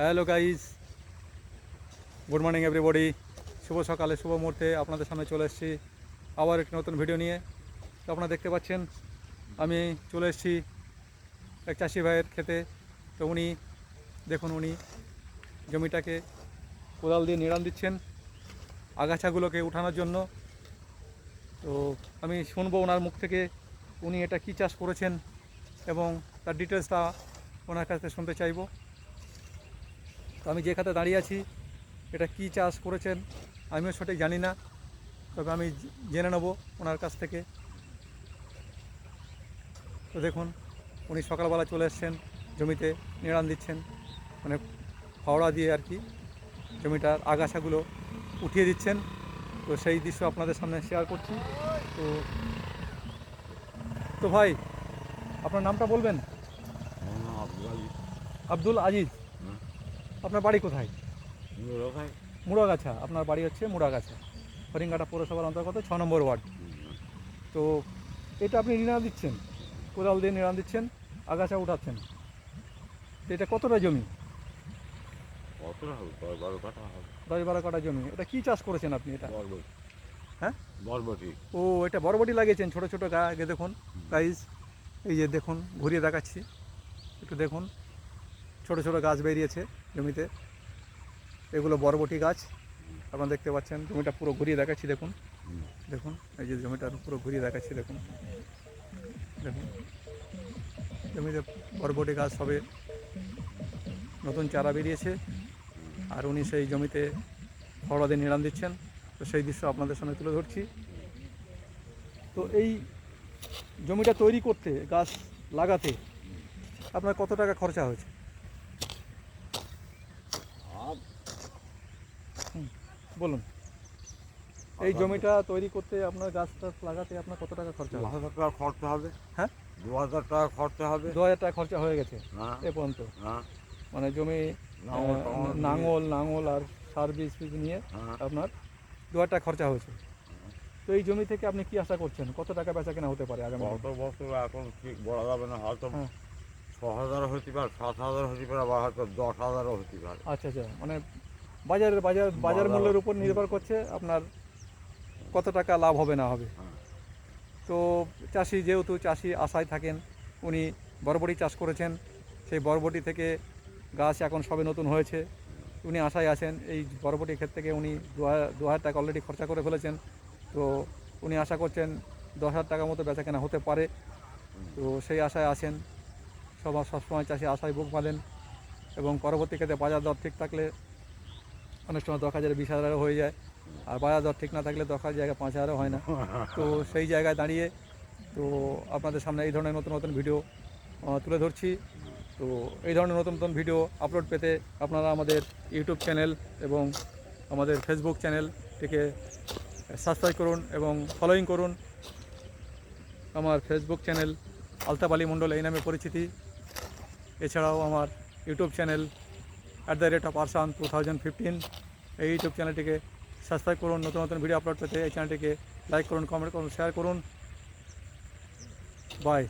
Hello guys good morning everybody শুভ সকালে, শুভ মুহূর্তে আপনাদের সামনে চলে এসেছি আবার একটি নতুন ভিডিও নিয়ে। তো আপনারা দেখতে পাচ্ছেন, আমি চলে এসেছি এক চাষি ভাইয়ের খেতে। তো উনি, দেখুন উনি জমিটাকে কোদাল দিয়ে নিড়ান দিচ্ছেন আগাছাগুলোকে উঠানোর জন্য। তো আমি শুনব ওনার মুখ থেকে উনি এটা কী চাষ করেছেন এবং তার ডিটেলসটা ওনার কাছ শুনতে চাইব। আমি যে খাতে দাঁড়িয়ে আছি এটা কি চাষ করেছেন আমিও সঠিক জানি না। তবে আমি জেনে নেব ওনার কাছ থেকে। তো দেখুন উনি সকালবেলা চলে এসছেন জমিতে নিড়ান দিচ্ছেন মানে ফাওড়া দিয়ে আর কি জমিটার আগাছাগুলো উঠিয়ে দিচ্ছেন। তো সেই দৃশ্য আপনাদের সামনে শেয়ার করছি। তো তো ভাই আপনার নামটা বলবেন? আব্দুল আজিজ। আপনার বাড়ি কোথায়? মুড়াগাছা। আপনার বাড়ি হচ্ছে মুড়াগাছা। হরিঙ্গাটা পৌরসভার অন্তর্গত ছ নম্বর ওয়ার্ড। তো এটা আপনি নিড়ান দিচ্ছেন? কোদাল দিয়ে নিড়ান দিচ্ছেন? আগাছা উঠাচ্ছেন? এটা কতটা জমি? দশ বারো কাটা জমি। এটা কি চাষ করেছেন আপনি এটা? বরবটি। হ্যাঁ? বরবটি। ও এটা বরবটি লাগিয়েছেন ছোট ছোট গা আগে দেখুন। গাইজ এই যে দেখুন ঘুরিয়ে দেখাচ্ছি। একটু দেখুন। ছোট ছোট গাছ বেরিয়েছে। জমিতে। এগুলো বরবটি গাছ, আপনারা দেখতে পাচ্ছেন, জমিটা পুরো ঘুরিয়ে দেখাচ্ছি, দেখুন। দেখুন, এই যে জমিটা পুরো ঘুরিয়ে দেখাচ্ছি, দেখুন। দেখুন, জমিতে বরবটি গাছ হবে। নতুন চারা বেরিয়েছে, আর উনি সেই জমিতে দিয়ে নিড়ান দিচ্ছেন। তো সেই দৃশ্য আপনাদের সামনে তুলে ধরছি। তো এই জমিটা তৈরি করতে, গাছ লাগাতে আপনার কত টাকা খরচা হয়েছে? বলুন। এই জমিটা তৈরি করতে আপনার গাছ টাছ লাগাতে আপনার কত টাকা খরচা হবে? হাজার টাকা খরচা হবে। হ্যাঁ? দু হাজার টাকা খরচা হবে। দু হাজার টাকা খরচা হয়ে গেছে হ্যাঁ। এ পর্যন্ত। হ্যাঁ। মানে জমি নাঙল নাঙল আর সার বীজ ফিজ নিয়ে হ্যাঁ। আপনার দু হাজার টাকা খরচা হয়েছে। তো এই জমি থেকে আপনি কি আশা করছেন? কত টাকা বেচা কেনা হতে পারে আগামী? কত বছর এখন ঠিক বলা যাবে না হয়তো হ্যাঁ। ছ হাজার হতে পারে সাত হাজার হতে পারে বা হয়তো দশ হাজারও হতে পারে। আচ্ছা আচ্ছা। মানে বাজার বাজার বাজার- মূল্যের উপর নির্ভর করছে আপনার কত টাকা লাভ হবে না হবে। হ্যাঁ। তো চাষি যেহেতু চাষি আশায় থাকেন উনি বরবটি চাষ করেছেন সেই বরবটি থেকে গাছ এখন সবে নতুন হয়েছে। উনি আশায় আছেন এই বরবটি ক্ষেত থেকে উনি দু হাজার দু হাজার টাকা অলরেডি খরচা করে ফেলেছেন। তো উনি আশা করছেন দশ হাজার টাকার মতো বেচা কেনা হতে পারে। তো সেই আশায় আছেন সবার সবসময় চাষি আশায় বুক বাঁধেন এবং পরবর্তী ক্ষেত্রে বাজার দর ঠিক থাকলে অনেক সময় দশ হাজার বিশ হাজারও হয়ে যায়। আর বাজার দর ঠিক না থাকলে দশ হাজার জায়গায় পাঁচ হাজারও হয় না। তো সেই জায়গায় দাঁড়িয়ে তো আপনাদের সামনে এই ধরনের নতুন নতুন ভিডিও তুলে ধরছি। তো এই ধরনের নতুন নতুন ভিডিও আপলোড পেতে আপনারা আমাদের ইউটিউব চ্যানেল এবং আমাদের ফেসবুক চ্যানেলটিকে সাবস্ক্রাইব করুন এবং ফলোয়িং করুন। আমার ফেসবুক চ্যানেল আলতাপ আলী মণ্ডল এই নামে পরিচিতি। এছাড়াও আমার YouTube channel at the rate of Arsan two thousand fifteen এই ইউটিউব চ্যানেলটিকে সাবস্ক্রাইব করুন, নতুন নতুন ভিডিও আপলোড পেতে এই চ্যানেলটিকে লাইক করুন কমেন্ট করুন শেয়ার করুন। বাই